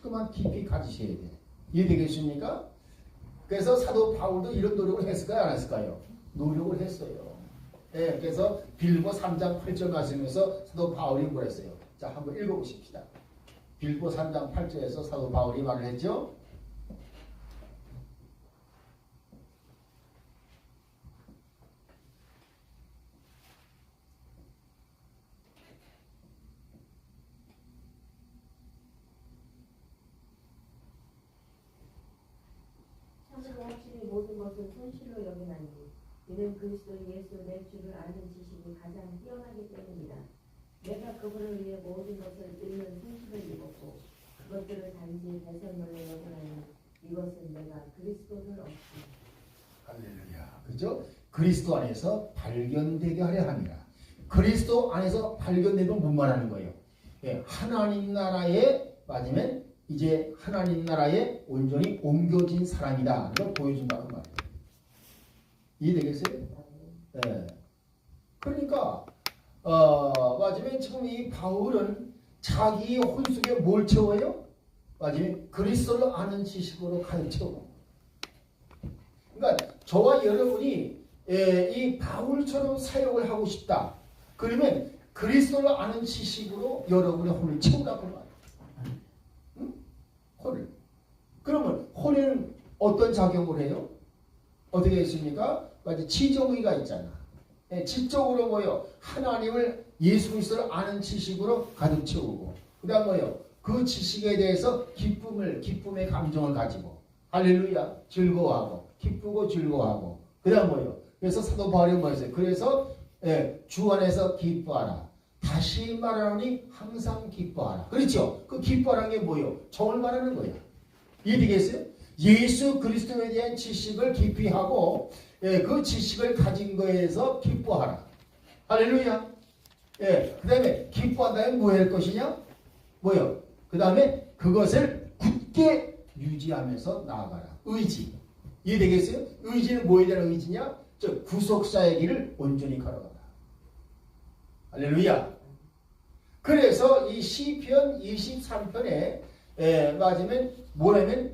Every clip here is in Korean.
자꾸만 깊이 가지셔야 돼. 이해되겠습니까? 그래서 사도 바울도 이런 노력을 했을까요? 안 했을까요? 노력을 했어요. 예, 그래서 빌보 3장 8절 말씀에서 사도 바울이 뭐랬어요? 자, 한번 읽어보십시다. 빌보 3장 8절에서 사도 바울이 말을 했죠? 참으로 확실히 모든 것을 손실로 여기나니 이는 그리스도 예수 내 주를 아는 지식이 가장 뛰어나기 때문이다. 내가 그분을 위해 모든 것을 잃는 손실을 입었고 그것들을 단지 배설물로 여기나니 이것은 내가 그리스도를 얻기 할렐루야. 그죠? 그리스도 안에서 발견되게 하려 합니다. 그리스도 안에서 발견되면 못 말하는 거예요. 예, 하나님 나라에 맞으면 이제 하나님 나라에 온전히 옮겨진 사람이다. 보여준다는 말이에요. 이해되겠어요? 예. 그러니까 어, 맞으면 지금 이 바울은 자기 혼속에 뭘 채워요? 맞으면 그리스도를 아는 지식으로 가득 채워. 그러니까 저와 여러분이 예, 이 바울처럼 사역을 하고 싶다. 그러면 그리스도를 아는 지식으로 여러분의 혼을 채우라고 말이에요. 응? 혼을. 그러면 혼에는 어떤 작용을 해요? 어떻게 했습니까? 맞아 지정의가 있잖아. 예, 지적으로 뭐요? 하나님을 예수 그리스도를 아는 지식으로 가득 채우고 그다음 뭐요? 그 지식에 대해서 기쁨을 기쁨의 감정을 가지고 할렐루야 즐거워하고 기쁘고 즐거워하고 그다음 뭐요? 그래서 사도 바울이 뭐였어요? 그래서 예, 주 안에서 기뻐하라. 다시 말하노니 항상 기뻐하라. 그렇죠? 그 기뻐하라는 게 뭐요? 정을 말하는 거야. 이해되겠어요? 예수 그리스도에 대한 지식을 깊이 하고 예, 그 지식을 가진 거에서 기뻐하라. 할렐루야. 예, 그 다음에 기뻐한다면 뭐할 것이냐? 뭐요? 그 다음에 그것을 굳게 유지하면서 나아가라. 의지. 이해되겠어요? 의지는 뭐에 대한 의지냐? 저 구속사의 길을 온전히 걸어가라. 할렐루야. 그래서 이 시편 23편에 에, 맞으면 뭐냐면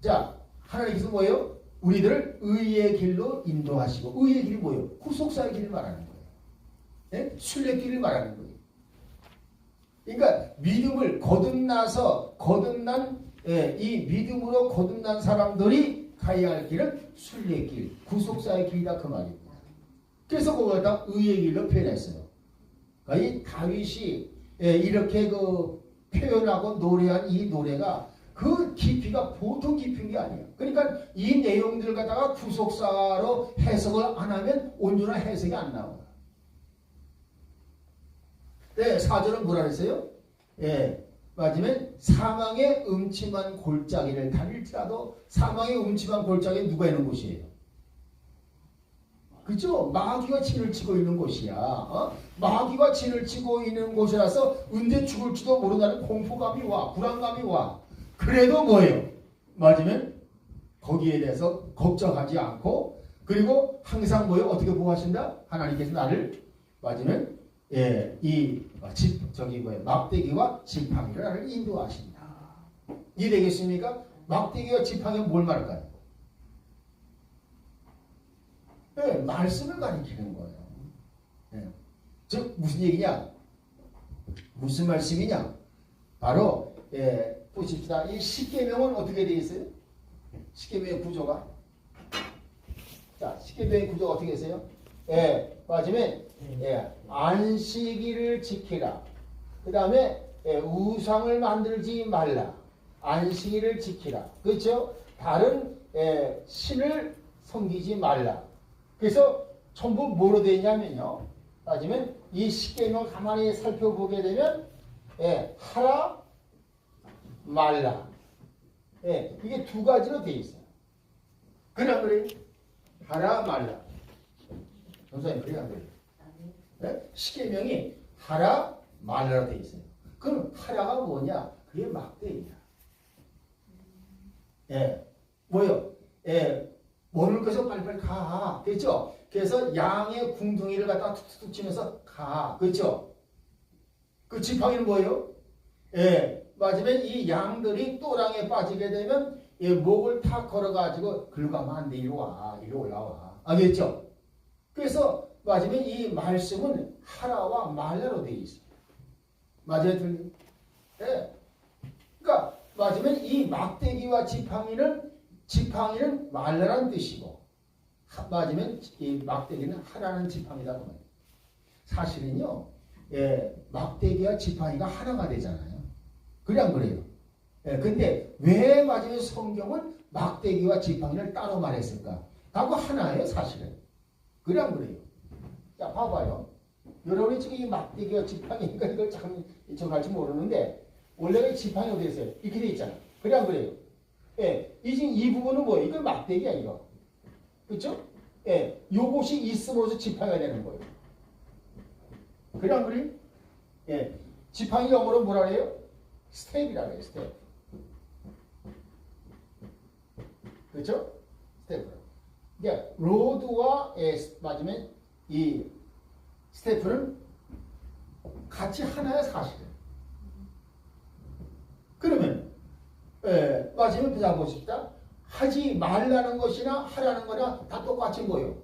자 하나님께서 뭐예요? 우리들을 의의 길로 인도하시고 의의 길이 뭐예요? 구속사의 길을 말하는 거예요. 예? 순례길을 말하는 거예요. 그러니까 믿음을 거듭나서 거듭난 예, 이 믿음으로 거듭난 사람들이 가야 할 길은 순례길, 구속사의 길이다 그 말입니다. 그래서 그걸 다 의의 길로 표현했어요. 그러니까 이 다윗이 예, 이렇게 그 표현하고 노래한 이 노래가 그 깊이가 보통 깊은 게 아니에요. 그러니까 이 내용들 갖다가 구속사로 해석을 안 하면 온전한 해석이 안 나와요. 네, 사절은 뭐라 그랬어요? 예, 맞으면 사망의 음침한 골짜기를 다닐지라도 사망의 음침한 골짜기에 누가 있는 곳이에요? 그죠? 마귀가 진을 치고 있는 곳이야. 어? 마귀가 진을 치고 있는 곳이라서 언제 죽을지도 모른다는 공포감이 와, 불안감이 와. 그래도 뭐예요? 맞으면 거기에 대해서 걱정하지 않고 그리고 항상 뭐예요? 어떻게 보호하신다? 하나님께서 나를 맞으면 예, 이 집, 저기 뭐예요? 막대기와 지팡이를 나를 인도하신다. 이해되겠습니까? 막대기와 지팡이가 뭘 말할까요? 예, 말씀을 가리키는 거예요. 예. 즉 무슨 얘기냐? 무슨 말씀이냐? 바로 예, 보십시다. 이 십계명은 어떻게 되어 있어요? 십계명의 구조가 자, 십계명의 구조가 어떻게 있어요? 예, 맞으면 예, 안식일을 지키라. 그 다음에 예, 우상을 만들지 말라. 안식일을 지키라. 그렇죠? 다른 예, 신을 섬기지 말라. 그래서 전부 뭐로 되어 있냐면요. 따지면 이 십계명 가만히 살펴보게 되면 예, 하라 말라. 예, 이게 두 가지로 되어 있어요. 그냥 그래요. 하라 말라. 전사님 그래 안 그래요? 네? 십계명이 하라 말라로 되어 있어요. 그럼 하라가 뭐냐? 그게 막대기야. 예, 뭐요? 예, 먹을 것을 빨리빨리 가. 그렇죠? 그래서 양의 궁둥이를 갖다가 툭툭툭 치면서 가. 그렇죠? 그 지팡이는 뭐예요? 예, 맞으면 이 양들이 또랑에 빠지게 되면 이 목을 탁 걸어가지고 긁어가면 안 돼. 이리 와. 이리 올라와. 알겠죠? 그래서 맞으면 이 말씀은 하라와 말라로 되어 있어요. 맞아요? 들리? 예. 그러니까 맞으면 이 막대기와 지팡이는 지팡이는 말라란 뜻이고 하- 맞으면 이 막대기는 하라는 지팡이다 그. 사실은요. 예, 막대기와 지팡이가 하나가 되잖아요. 그래 안 그래요? 예, 근데 왜 맞으면 성경은 막대기와 지팡이를 따로 말했을까? 하고 하나예요, 사실은. 그래 안 그래요? 자, 봐봐요. 여러분이 지금 이 막대기와 지팡이니까 이걸 참 정할지 모르는데 원래 지팡이 어디 있어요? 이렇게 돼 있잖아. 그래 안 그래요? 예, 이 지금 이 부분은 뭐예요? 이건 막대기야 이거. 그렇죠? 예, 요것이 있음으로써 지팡이가 되는 거예요. 그래 안 그래요? 예, 지팡이 영어로 뭐라 그래요? 스텝이라 그래요. 스텝. 그렇죠? 스텝. 그러니까 로드와 예, 맞으면 이 스태프는 같이 하나야 사실은. 그러면 예, 맞으면 보자 보십시다. 하지 말라는 것이나 하라는 거나 다 똑같이 뭐요?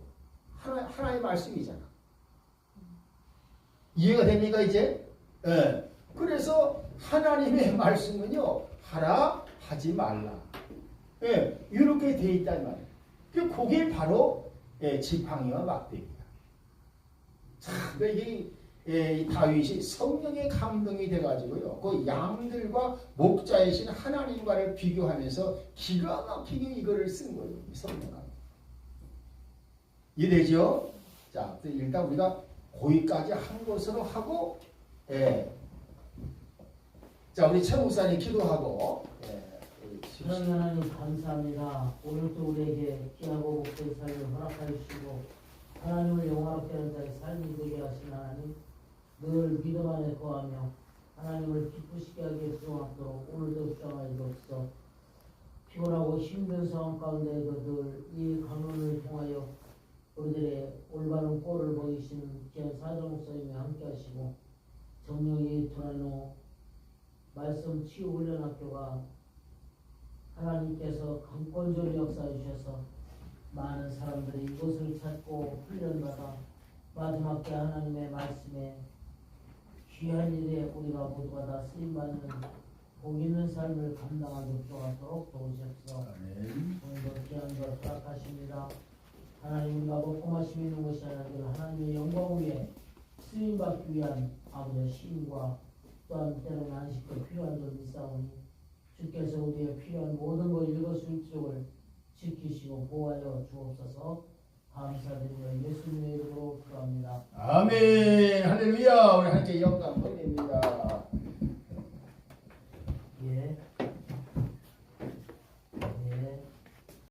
하나 하나의 말씀이잖아. 이해가 됩니까 이제? 예. 그래서 하나님의 말씀은요 하라 하지 말라. 예, 이렇게 돼 있단 말이에요. 그 그게 바로 예, 지팡이와 막대기야. 참, 그 이게 예, 이 다윗이 성령의 감동이 돼가지고요. 그 양들과 목자이신 하나님과를 비교하면서 기가 막히게 이거를 쓴 거예요. 이 성령. 이해되죠? 자, 일단 우리가 고기까지 한 것으로 하고, 예. 자, 우리 최 목사님 기도하고, 하나님 하나님 감사합니다. 오늘도 우리에게 귀하고 복된 삶을 허락하여 주시고 하나님을 영원하게 하는 자의 삶이 되게 하신 하나님 늘 믿음 안에 거하며 하나님을 기쁘시게 하게 수용하도록 오늘도 주장하여 주옵소서. 피곤하고 힘든 상황 가운데에도 늘 이 강론을 통하여 우리들의 올바른 꼴을 보이시는 귀한 사정 목사님이 함께 하시고 정령이 도나노 말씀 치유 훈련 학교가 하나님께서 강권적으로 역사해 주셔서 많은 사람들이 이곳을 찾고 훈련받아 마지막 때 하나님의 말씀에 귀한 일에 우리가 모두가 다 쓰임받는 복 있는 삶을 감당하게 도와도록 도우시옵소서. 오늘도 귀한 것 허락하십니다 하나님 우리가 먹고 마시고 있는 것이 아니라 하나님의 영광 위에 쓰임받기 위한 아버지의 힘과 또한 때로는 안식도 필요한 점이 있사오니 주께서 우리의 필요한 모든 것 일거수일투족을 지키시고 보호하여 주옵소서 감사드리며 예수님의 이름으로 기도합니다. 아멘. 할렐루야. 우리 함께 영광 돌립니다. 예.